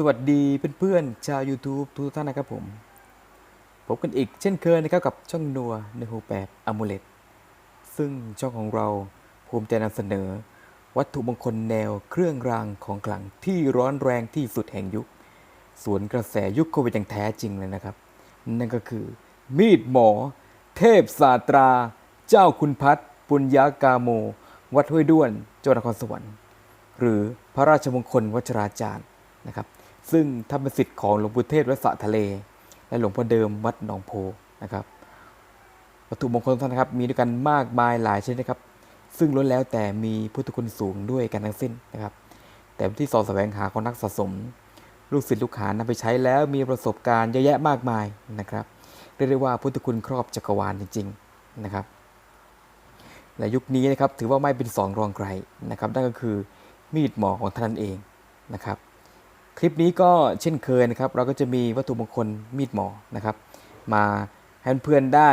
สวัสดีเพื่อนๆชาว YouTube ทุกท่านนะครับผมพบกันอีกเช่นเคยนะครับกับช่องนัวในหูแปบอมูเลตซึ่งช่องของเราภูมิใจนำเสนอ วัตถุมงคลแนวเครื่องรางของขลังที่ร้อนแรงที่สุดแห่งยุค สวนกระแสยุคโควิดอย่างแท้จริงเลยนะครับ นั่นก็คือ มีดหมอ เทพศาตรา เจ้าคุณพัฒน์ปุญญากาโม วัดห้วยด้วนจังหวัดนครสวรรค์ หรือพระราชมงคลวัชราจารย์นะครับ ซึ่งทำเป็นสิทธิ์ของหลวงปู่เทศวัดสะทะเล และหลวงพ่อเดิมวัดหนองโพนะครับ วัตถุมงคลท่านนะครับมีด้วยกันมากมายหลายชนิดนะครับ ซึ่งล้วนแล้วแต่มีพุทธคุณสูงด้วยกันทั้งสิ้นนะครับ แต่ที่สอแสวงหาของนักสะสม ลูกศิษย์ลูกหานำไปใช้แล้วมีประสบการณ์เยอะแยะมากมายนะครับเรียกได้ว่าพุทธคุณครอบจักรวาลจริง ๆนะครับและยุคนี้นะครับถือว่าไม่เป็นสองรองใครนะครับนั่นก็คือมีดหมอของท่านเองนะครับ คลิปนี้ก็เช่นเคยนะครับ เราก็จะมีวัตถุมงคลมีดหมอนะครับ มาให้เพื่อนได้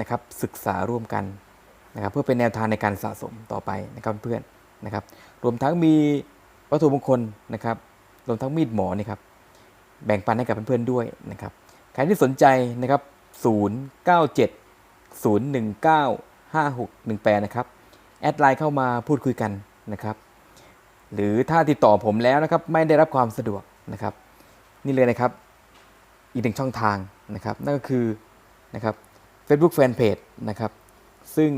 นะครับศึกษาร่วมกันนะครับ เพื่อเป็นแนวทางในการสะสมต่อไปนะครับเพื่อนนะครับ รวมทั้งมีวัตถุมงคลนะครับ รวมทั้งมีดหมอนี่ครับ แบ่งปันให้กับเพื่อนๆด้วยนะครับใครที่สนใจนะครับ 097 019 5618 นะครับ แอดไลน์เข้ามาพูดคุยกันนะครับ หรือถ้าติดต่อผมแล้วนะครับไม่ได้รับความสะดวกนะครับ นี่เลยนะครับอีกหนึ่งช่องทางนะครับ นั่นก็คือนะครับ Facebook Fanpage นะครับ ซึ่ง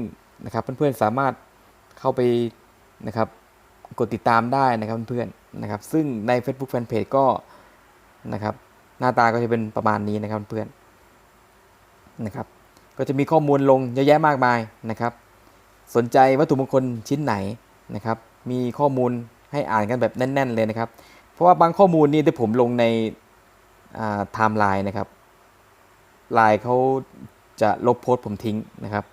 นะครับเพื่อนๆสามารถเข้าไปนะครับกดติดตามได้นะครับเพื่อนๆนะครับ ซึ่งใน Facebook Fanpage ก็นะครับ หน้าตาก็จะเป็นประมาณนี้นะครับเพื่อนนะครับ ก็จะมีข้อมูลลงเยอะแยะมากมายนะครับ สนใจวัตถุมงคลชิ้นไหนนะครับ มีข้อมูล ให้อ่านกันแบบแน่น ๆ เลยนะครับ เพราะว่าบางข้อมูลนี่ที่ผมลงในไทม์ไลน์นะครับไลน์เขาจะลบโพสต์ผมทิ้งนะครับ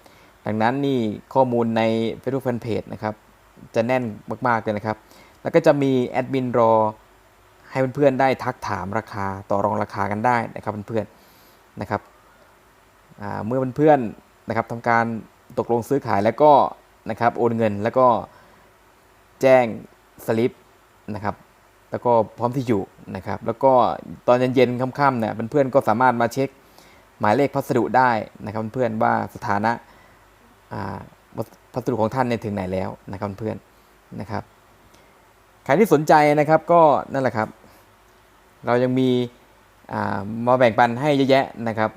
ดังนั้นนี่ข้อมูลใน Facebook Fanpage นะครับ จะแน่นมาก ๆ เลยนะครับ แล้วก็จะมีแอดมินรอให้เพื่อนๆได้ทักถามราคาต่อรองราคากันได้นะครับเพื่อนๆนะครับเมื่อเพื่อนๆนะครับทำการตกลงซื้อขายแล้วก็นะครับโอนเงินแล้วก็แจ้ง สลิปนะครับแล้วก็พร้อมที่อยู่นะครับ แล้วก็ตอนเย็นๆค่ำๆเนี่ยเพื่อนๆก็สามารถมาเช็คหมายเลขพัสดุได้นะครับเพื่อนๆว่าสถานะพัสดุของท่านเนี่ยถึงไหนแล้วนะครับเพื่อนๆนะครับใครที่สนใจนะครับก็นั่นแหละครับ เรายังมีมาแบ่งปันให้เยอะแยะนะครับ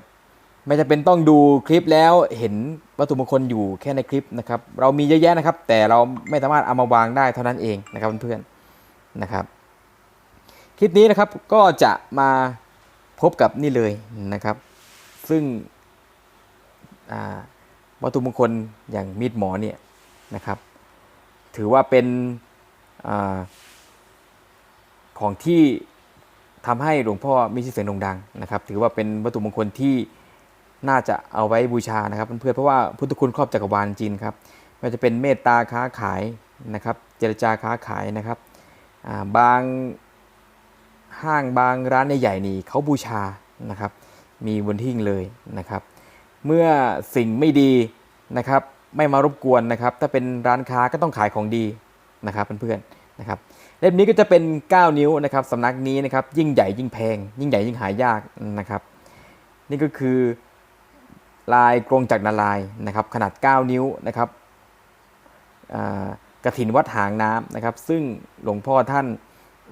ไม่จำเป็นต้องดูคลิปแล้วเห็นวัตถุมงคลอยู่แค่ในคลิปนะครับ เรามีเยอะแยะนะครับ แต่เราไม่สามารถเอามาวางได้เท่านั้นเองนะครับเพื่อนๆนะครับ คลิปนี้นะครับก็จะมาพบกับนี่เลยนะครับ ซึ่งวัตถุมงคลอย่างมีดหมอเนี่ยนะครับ ถือว่าเป็นอของที่ทำให้หลวงพ่อมีชื่อเสียงโด่งดังนะครับ ถือว่าเป็นวัตถุมงคลที่ น่าจะเอาไว้บูชานะครับเพื่อนๆเพราะว่าพุทธคุณครอบจักรวาลจริงครับไม่ว่าจะเป็นเมตตาค้าขายนะครับ เจรจาค้าขายนะครับาบางห้างบางร้านใหญ่ๆนี่เขาบูชานะครับมีบนทิ้งเลยนะครับ เมื่อสิ่งไม่ดีนะครับไม่มารบกวนนะครับ ถ้าเป็นร้านค้าก็ต้องขายของดีนะครับเพื่อนๆนะครับเล่มนี้ก็จะเป็น 9 นิ้วนะครับสำนักนี้นะครับยิ่งใหญ่ยิ่งแพง ยิ่งใหญ่ยิ่งหายากนะครับ นี่ก็คือ ลายกรงจักรนารายนะครับขนาด 9 นิ้วนะครับกระถินวัดหางน้ำนะครับ ซึ่งหลวงพ่อท่าน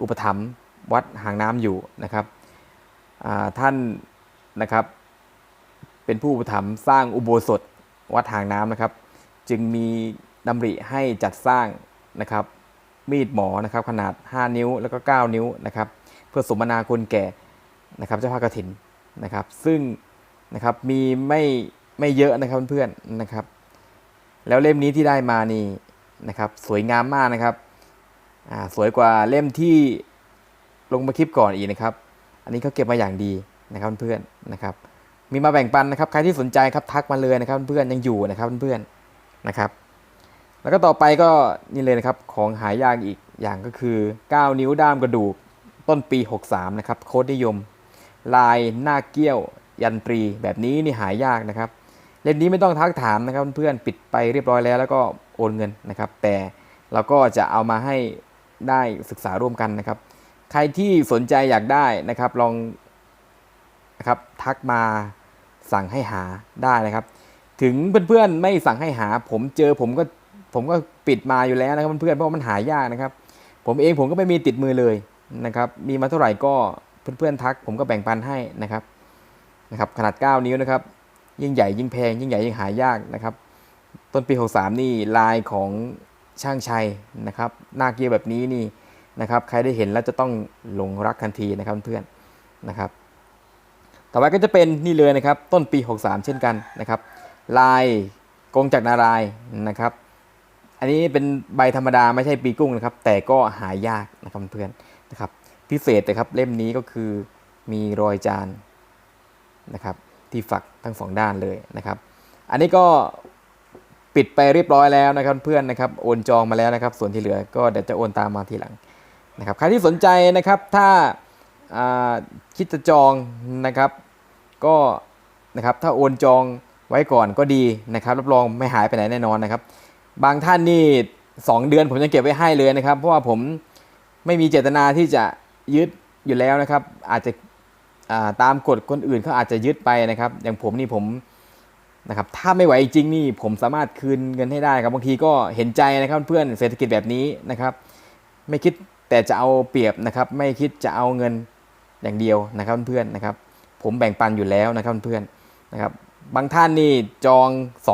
อุปถัมภ์วัดหางน้ำอยู่นะครับท่านนะครับเป็นผู้อุปถัมภ์สร้างอุโบสถวัดหางน้ำนะครับ จึงมีดำริให้จัดสร้างนะครับมีดหมอนะครับขนาด 5 นิ้วแล้วก็ 9 นิ้วนะครับ เพื่อสมนาคุณแก่นะครับเจ้าพระกฐินนะครับ ซึ่ง นะครับมีไม่ไม่เยอะนะครับเพื่อนๆนะครับ แล้วเล่มนี้ที่ได้มานี่นะครับสวยงามมากนะครับอ่าสวยกว่าเล่มที่ลงมาคลิปก่อนอีกนะครับ อันนี้เขาเก็บมาอย่างดีนะครับเพื่อนๆนะครับ มีมาแบ่งปันนะครับใครที่สนใจครับทักมาเลยนะครับเพื่อนๆยังอยู่นะครับเพื่อนๆนะครับ แล้วก็ต่อไปก็นี่เลยนะครับของหายากอีกอย่างก็คือ 9 นิ้วด้ามกระดูกต้นปี 63 นะครับ โคดนิยม ลายหน้าเกี้ยว ยันตรีแบบนี้นี่หายากนะครับเล่มนี้ไม่ต้องทักถามนะครับเพื่อนๆปิดไปเรียบร้อยแล้ว แล้วก็โอนเงินนะครับ แต่เราก็จะเอามาให้ได้ศึกษาร่วมกันนะครับ ใครที่สนใจอยากได้นะครับลองนะครับทักมาสั่งให้หาได้นะครับ ถึงเพื่อนๆไม่สั่งให้หา ผมเจอผมก็ผมก็ปิดมาอยู่แล้วนะครับเพื่อนๆเพราะมันหายากนะครับ ผมเองผมก็ไม่มีติดมือเลยนะครับ มีมาเท่าไหร่ก็เพื่อนๆทัก ผมก็แบ่งปันให้นะครับ นะครับขนาด 9 นิ้วนะครับยิ่งใหญ่ยิ่งแพง ยิ่งใหญ่ยิ่งหายากนะครับ ต้นปี 63 นี่ลายของช่างชัยนะครับหน้าเกียร์แบบนี้นี่นะครับใครได้เห็นแล้วจะต้องหลงรักทันทีนะครับเพื่อนนะครับต่อไปก็จะเป็นนี่เลยนะครับต้นปี 63 เช่นกันนะครับ ลายกงจากรนารายนะครับ อันนี้เป็นใบธรรมดาไม่ใช่ปีกุ้งนะครับ แต่ก็หายากนะครับเพื่อนนะครับพิเศษนะครับเล่มนี้ก็คือมีรอยจาน นะครับที่ฝักทั้งสองด้านเลยนะครับอันนี้ก็ปิดไปเรียบร้อยแล้วนะครับเพื่อนนะครับโอนจองมาแล้วนะครับ ส่วนที่เหลือก็เดี๋ยวจะโอนตามมาทีหลังนะครับใครที่สนใจนะครับถ้าคิดจะจองนะครับก็นะครับถ้าโอนจองไว้ก่อนก็ดีนะครับรับรองไม่หายไปไหนแน่นอนนะครับ บางท่านนี่ 2 เดือนผมยังเก็บไว้ให้เลยนะครับ เพราะว่าผมไม่มีเจตนาที่จะยึดอยู่แล้วนะครับ อาจจะ ตามกฎคนอื่นเขาอาจจะยึดไปนะครับ อย่างผมนี่ผมนะครับถ้าไม่ไหวจริงนี่ผมสามารถคืนเงินให้ได้ครับบางทีก็เห็นใจนะครับเพื่อนเศรษฐกิจแบบนี้นะครับ ไม่คิดแต่จะเอาเปรียบนะครับ ไม่คิดจะเอาเงินอย่างเดียวนะครับเพื่อนนะครับ ผมแบ่งปันอยู่แล้วนะครับเพื่อนนะครับ บางท่านนี่จอง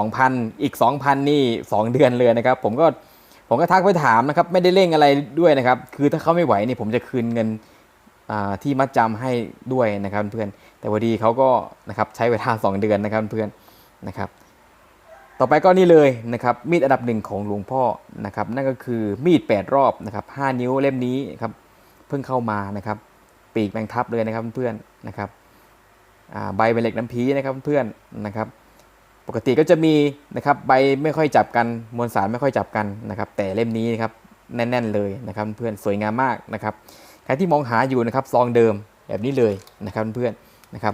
2,000 อีก 2,000 นี่ 2 เดือนเลยนะครับ ผมก็ผมก็ทักไปถามนะครับ ไม่ได้เร่งอะไรด้วยนะครับ คือถ้าเขาไม่ไหวนี่ผมจะคืนเงิน ที่มัดจำให้ด้วยนะครับเพื่อนแต่พอดีเขาก็นะครับใช้เวลา 2 เดือนนะครับเพื่อนนะครับ ต่อไปก็นี่เลยนะครับมีดอันดับหนึ่งของหลวงพ่อนะครับ นั่นก็คือมีด 8 รอบนะครับ5นิ้วเล่มนี้ครับเพิ่งเข้ามานะครับ ปีกแมงทับเลยนะครับเพื่อนนะครับใบเป็นเหล็กน้ำพีนะครับเพื่อนนะครับ ปกติก็จะมีนะครับใบไม่ค่อยจับกันมวลสารไม่ค่อยจับกันนะครับ แต่เล่มนี้นะครับแน่น ๆ เลยนะครับเพื่อนสวยงามมากนะครับ ใครที่มองหาอยู่นะครับซองเดิมแบบนี้เลยนะครับเพื่อนนะครับ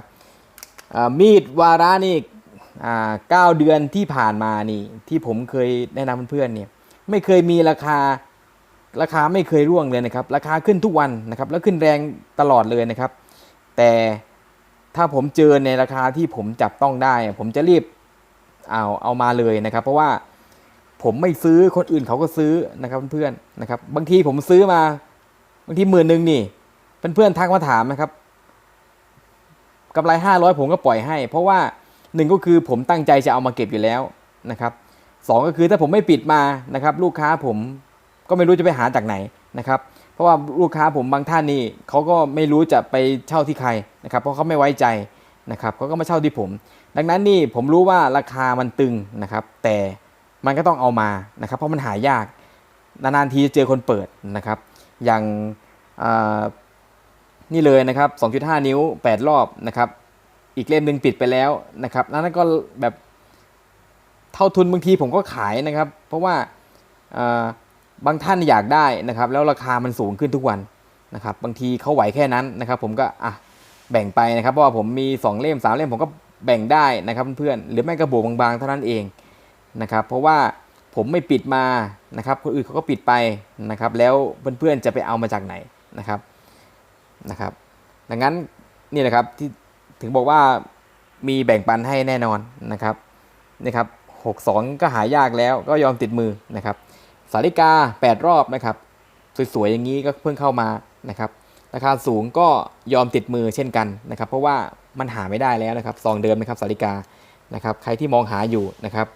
มีดวาระนี่เก้าเดือนที่ผ่านมานี่ที่ผมเคยแนะนำเพื่อนๆเนี่ยไม่เคยมีราคาราคาไม่เคยร่วงเลยนะครับ ราคาขึ้นทุกวันนะครับ แล้วขึ้นแรงตลอดเลยนะครับ แต่ถ้าผมเจอในราคาที่ผมจับต้องได้ ผมจะรีบเอาเอามาเลยนะครับ เพราะว่าผมไม่ซื้อคนอื่นเขาก็ซื้อนะครับเพื่อนนะครับ บางทีผมซื้อมา บางทีหมื่นหนึ่งนี่เพื่อนๆทักมาถามนะครับกำไรห้าร้อยผมก็ปล่อยให้ เพราะว่าหนึ่งก็คือผมตั้งใจจะเอามาเก็บอยู่แล้วนะครับสองก็คือถ้าผมไม่ปิดมานะครับ ลูกค้าผมก็ไม่รู้จะไปหาจากไหนนะครับ เพราะว่าลูกค้าผมบางท่านนี่เขาก็ไม่รู้จะไปเช่าที่ใครนะครับ เพราะเขาไม่ไว้ใจนะครับเขาก็มาเช่าที่ผม ดังนั้นนี่ผมรู้ว่าราคามันตึงนะครับ แต่มันก็ต้องเอามานะครับ เพราะมันหายากนานๆทีจะเจอคนเปิดนะครับ อย่างนี่เลยนะครับ 2.5 นิ้ว 8 รอบนะครับ อีกเล่มหนึ่งปิดไปแล้วนะครับนั้นก็แบบเท่าทุนบางทีผมก็ขายนะครับ เพราะว่าบางท่านอยากได้นะครับ แล้วราคามันสูงขึ้นทุกวันนะครับ บางทีเขาไหวแค่นั้นนะครับ ผมก็อะแบ่งไปนะครับ เพราะว่าผมมี 2 เล่ม 3 เล่มผมก็แบ่งได้นะครับเพื่อนๆหรือไม่กระโบกบางๆเท่านั้นเองนะครับ เพราะว่า ผมไม่ปิดมานะครับคนอื่นเขาก็ปิดไปนะครับแล้วเพื่อนๆจะไปเอามาจากไหนนะครับนะครับ ดังนั้นนี่แหละครับที่ถึงบอกว่ามีแบ่งปันให้แน่นอนนะครับนี่ครับ62ก็หายากแล้วก็ยอมติดมือนะครับสาริกา 8 รอบนะครับสวยๆอย่างนี้ก็เพิ่งเข้ามานะครับราคาสูงก็ยอมติดมือเช่นกันนะครับ เพราะว่ามันหาไม่ได้แล้วนะครับซองเดิมนะครับสาริกานะครับใครที่มองหาอยู่นะครับ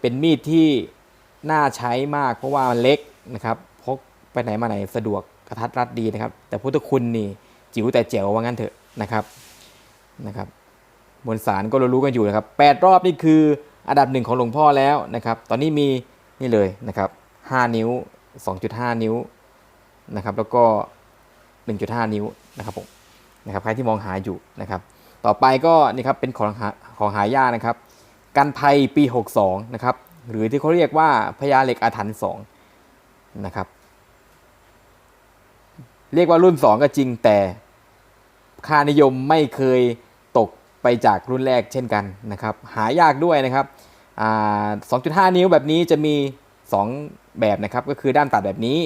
เป็นมีดที่น่าใช้มากเพราะว่ามันเล็กนะครับพกไปไหนมาไหนสะดวกกระทัดรัดดีนะครับ แต่พุทธคุณนี่จิ๋วแต่แจ๋วว่างั้นเถอะนะครับนะครับมวลสารก็รู้กันอยู่นะครับ8รอบนี่คืออันดับหนึ่งของหลวงพ่อแล้วนะครับ ตอนนี้มีนี่เลยนะครับ5นิ้ว 2.5 นิ้วนะครับ แล้วก็ 1.5 นิ้วนะครับผมนะครับใครที่มองหาอยู่นะครับ ต่อไปก็นี่ครับเป็นของหาของหายากนะครับ กันภัยปี 62 นะครับ หรือที่เขาเรียกว่าพญาเหล็กอาถรรพ์2นะครับ เรียกว่ารุ่น 2 ก็จริงแต่ค่านิยมไม่เคยตกไปจากรุ่นแรกเช่นกันนะครับ หายากด้วยนะครับ 2.5 นิ้วแบบนี้จะมี 2 แบบนะครับ ก็คือด้ามตัดแบบนี้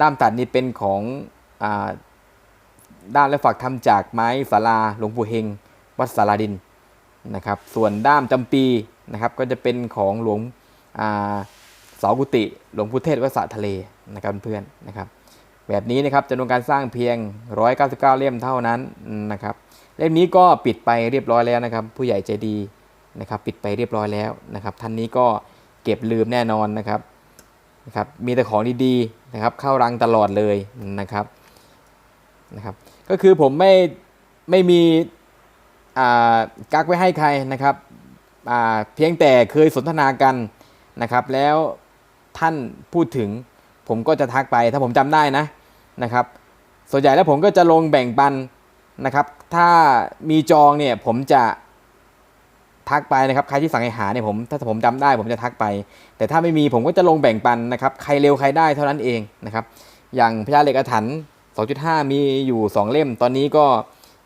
ด้ามตัดนี่เป็นของอด้ามและฝักทำจากไม้สาราหลวงปู่เฮงวัดสาราดิน นะครับ ส่วนด้ามจำปีนะครับก็จะเป็นของหลวงอ่าเสากุติหลวงพุเทศวัดสะทะเลนะครับเพื่อนนะครับ แบบนี้นะครับจำนวนการสร้างเพียง 199 เล่มเท่านั้นนะครับเล่มนี้ก็ปิดไปเรียบร้อยแล้วนะครับ ผู้ใหญ่ใจดีนะครับ ปิดไปเรียบร้อยแล้วนะครับ ท่านนี้ก็เก็บลืมแน่นอนนะครับนะครับ มีแต่ของดีๆนะครับ เข้ารังตลอดเลยนะครับนะครับ ก็คือผมไม่ไม่มี กักไว้ให้ใครนะครับเพียงแต่เคยสนทนากันนะครับ แล้วท่านพูดถึงผมก็จะทักไปถ้าผมจำได้นะนะครับ ส่วนใหญ่แล้วผมก็จะลงแบ่งปันนะครับ ถ้ามีจองเนี่ยผมจะทักไปนะครับใครที่สั่งอาหารเนี่ยผมถ้าผมจำได้ ผมจะทักไป แต่ถ้าไม่มีผมก็จะลงแบ่งปันนะครับ ใครเร็วใครได้เท่านั้นเองนะครับ อย่างพญาเหล็กอาถรรพ์2.5 มีอยู่ 2 เล่มตอนนี้ก็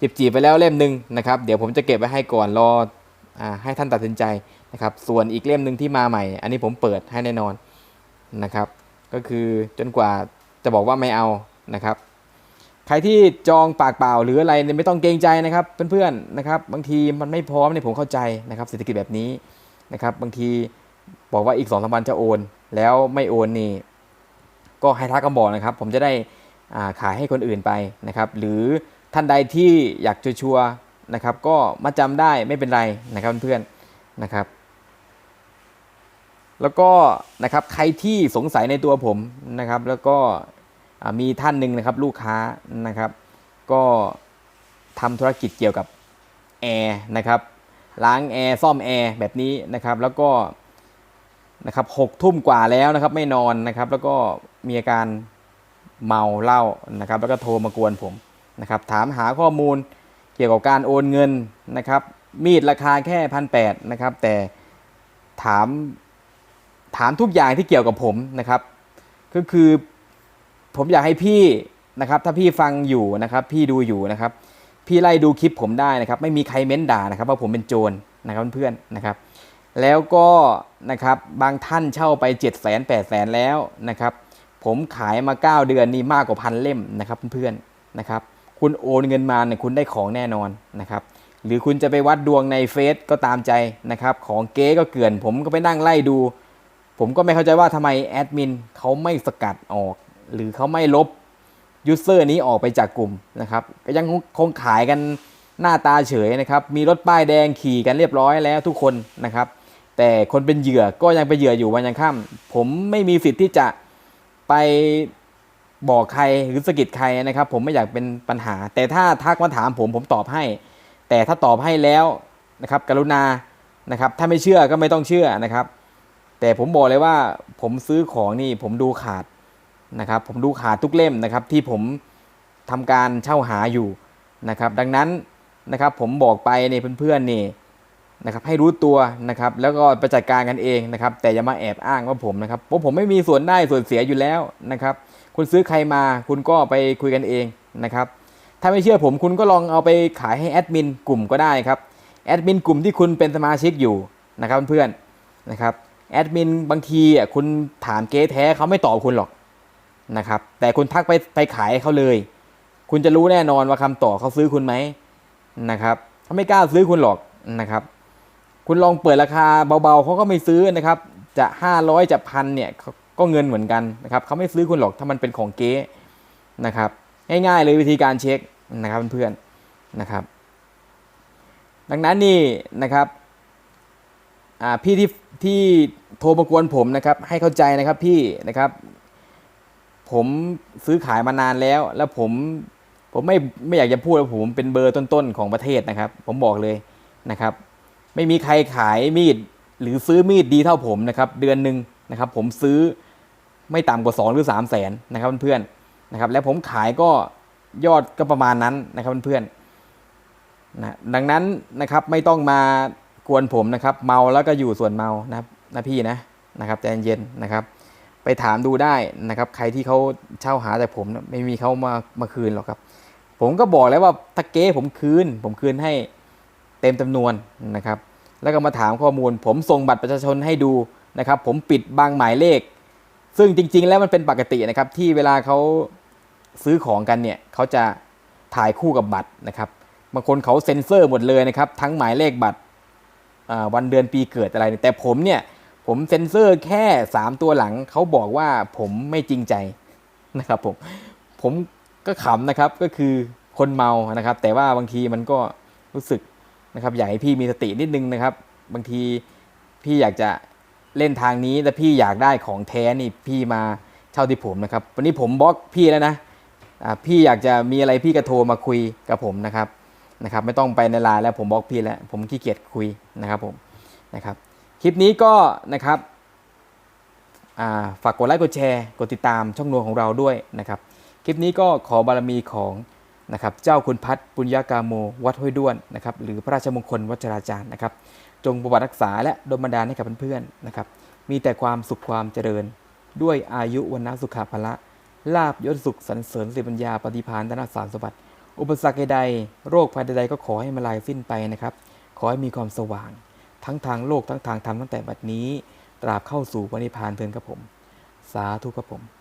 จีบจีบไปแล้วเล่มหนึ่งนะครับเดี๋ยวผมจะเก็บไว้ให้ก่อนรออให้ท่านตัดสินใจนะครับส่วนอีกเล่มหนึ่งที่มาใหม่ อันนี้ผมเปิดให้แน่นอนนะครับ ก็คือจนกว่าจะบอกว่าไม่เอานะครับ ใครที่จองปากเปล่าหรืออะไรเนี่ยไม่ต้องเกรงใจนะครับเพื่อนๆนะครับ บางทีมันไม่พร้อมเนี่ยผมเข้าใจนะครับเศรษฐกิจแบบนี้นะครับ บางทีบอกว่าอีกสองสามวันจะโอน แล้วไม่โอนนี่ก็ให้ทักกันบอกนะครับ ผมจะได้ขายให้คนอื่นไปนะครับ หรือ ท่านใดที่อยากชัวร์นะครับ ก็มาจำได้ไม่เป็นไรนะครับเพื่อนๆนะครับ แล้วก็นะครับใครที่สงสัยในตัวผมนะครับ แล้วก็มีท่านหนึ่งนะครับลูกค้านะครับ ก็ทำธุรกิจเกี่ยวกับแอร์นะครับล้างแอร์ซ่อมแอร์แบบนี้นะครับ แล้วก็นะครับหกทุ่มกว่าแล้วนะครับ ไม่นอนนะครับ แล้วก็มีอาการเมาเหล้านะครับ แล้วก็โทรมากวนผม นะครับถามหาข้อมูลเกี่ยวกับการโอนเงินนะครับมีดราคาแค่พันแปดนะครับแต่ถามถามทุกอย่างที่เกี่ยวกับผมนะครับ ก็คือผมอยากให้พี่นะครับถ้าพี่ฟังอยู่นะครับพี่ดูอยู่นะครับ พี่ไล่ดูคลิปผมได้นะครับ ไม่มีใครเม้นด่านะครับว่าผมเป็นโจรนะครับเพื่อนๆนะครับ แล้วก็นะครับบางท่านเช่าไป7 0 0 0 0 0 8 0 0 0 0แล้วนะครับ ผมขายมา 9 เดือนนี่มากกว่าพันเล่มนะครับเพื่อนๆนะครับ คุณโอนเงินมาเนี่ยคุณได้ของแน่นอนนะครับ หรือคุณจะไปวัดดวงในเฟซก็ตามใจนะครับ ของเก๊ก็เกลื่อน ผมก็ไปนั่งไล่ดู ผมก็ไม่เข้าใจว่าทำไมแอดมินเขาไม่สกัดออก หรือเขาไม่ลบยูเซอร์นี้ออกไปจากกลุ่มนะครับ ก็ยังคงขายกันหน้าตาเฉยนะครับ มีรถป้ายแดงขี่กันเรียบร้อยแล้วทุกคนนะครับ แต่คนเป็นเหยื่อก็ยังเป็นเหยื่ออยู่วันยังค่ำผมไม่มีสิทธิ์ที่จะไป บอกใครหรือสะกิดใครนะครับ ผมไม่อยากเป็นปัญหา แต่ถ้าทักมาถามผมผมตอบให้ แต่ถ้าตอบให้แล้วนะครับ กรุณานะครับ ถ้าไม่เชื่อก็ไม่ต้องเชื่อนะครับ แต่ผมบอกเลยว่าผมซื้อของนี่ผมดูขาดนะครับ ผมดูขาดทุกเล่มนะครับ ที่ผมทำการเช่าหาอยู่นะครับ ดังนั้นนะครับ ผมบอกไปในเพื่อนๆนี่ นะครับให้รู้ตัวนะครับแล้วก็ไปจัดการกันเองนะครับแต่อย่ามาแอบอ้างว่าผมนะครับเพราะผมไม่มีส่วนได้ส่วนเสียอยู่แล้วนะครับคุณซื้อใครมาคุณก็ไปคุยกันเองนะครับถ้าไม่เชื่อผมคุณก็ลองเอาไปขายให้แอดมินกลุ่มก็ได้ครับแอดมินกลุ่มที่คุณเป็นสมาชิกอยู่นะครับเพื่อนๆนะครับแอดมินบางทีอะคุณถามเก๊แท้เขาไม่ตอบคุณหรอกนะครับแต่คุณทักไปไปขายเขาเลย คุณจะรู้แน่นอนว่าคำตอบเขาซื้อคุณไหมนะครับเขาไม่กล้าซื้อคุณหรอกนะครับ คุณลองเปิดราคาเบาๆเขาก็ไม่ซื้อนะครับ จะ 500จะพันเนี่ยก็เงินเหมือนกันนะครับเขาไม่ซื้อคุณหรอกถ้ามันเป็นของเก๊นะครับง่ายๆเลยวิธีการเช็คนะครับเพื่อนๆนะครับ ดังนั้นนี่นะครับอ่าพี่ที่ที่โทรมากวนผมนะครับ ให้เข้าใจนะครับพี่นะครับ ผมซื้อขายมานานแล้ว แล้วผมผมไม่ไม่อยากจะพูดว่าผมเป็นเบอร์ต้นๆของประเทศนะครับ ผมบอกเลยนะครับ ไม่มีใครขายมีด หรือซื้อมีดดีเท่าผมนะครับเดือนหนึ่งนะครับผมซื้อไม่ต่ำกว่า 2 หรือ3แสนนะครับเพื่อนๆนะครับแล้วผมขายก็ยอดก็ประมาณนั้นนะครับเพื่อนๆนะดังนั้นนะครับไม่ต้องมากวนผมนะครับเมาแล้วก็อยู่ส่วนเมานะครับนะพี่นะนะครับใจเย็นนะครับ ไปถามดูได้นะครับใครที่เขาเช่าหาแต่ผมไม่มีเขามามาคืนหรอกครับ ผมก็บอกแล้วว่าถ้าเก๊ผมคืน ผมคืนให้เต็มจำนวนนะครับ แล้วก็มาถามข้อมูล ผมส่งบัตรประชาชนให้ดูนะครับ ผมปิดบางหมายเลข ซึ่งจริง ๆ แล้วมันเป็นปกตินะครับ ที่เวลาเขาซื้อของกันเนี่ยเขาจะถ่ายคู่กับบัตรนะครับบางคนเขาเซ็นเซอร์หมดเลยนะครับ ทั้งหมายเลขบัตรวันเดือนปีเกิดอะไร แต่ผมเนี่ยผมเซ็นเซอร์แค่ 3 ตัวหลังเขาบอกว่าผมไม่จริงใจนะครับผมผมก็ขำนะครับก็คือคนเมานะครับ แต่ว่าบางทีมันก็รู้สึก นะครับอยากให้พี่มีสตินิดนึงนะครับ บางทีพี่อยากจะเล่นทางนี้แต่พี่อยากได้ของแท้นี่พี่มาเช่าที่ผมนะครับ วันนี้ผมบล็อกพี่แล้วนะพี่อยากจะมีอะไรพี่ก็โทรมาคุยกับผมนะครับนะครับ ไม่ต้องไปในไลน์แล้วผมบล็อกพี่แล้ว ผมขี้เกียจคุยนะครับผมนะครับ คลิปนี้ก็นะครับฝากกดไลค์กดแชร์ กดติดตามช่องนวของเราด้วยนะครับ คลิปนี้ก็ขอบารมีของ นะครับเจ้าคุณพัฒน์ปุญญากาโมวัดห้วยด้วนนะครับหรือพระราชมงคลวัชราจารย์นะครับ จงประวัติรักษาและดลบันดาลให้กับเพื่อนๆนะครับมีแต่ความสุขความเจริญ ด้วยอายุวันนสุขภละลาบยศสุขสรรเสริญสิริปัญญาปฏิภาณธนสารสมบัติ อุปสรรคใดๆโรคภัยใดๆก็ขอให้มาลายสิ้นไปนะครับ ขอให้มีความสว่าง ทั้งทางโลกทั้งทางธรรมตั้งแต่บัดนี้ ตราบเข้าสู่ปณิพานเทินครับผม สาธุครับผม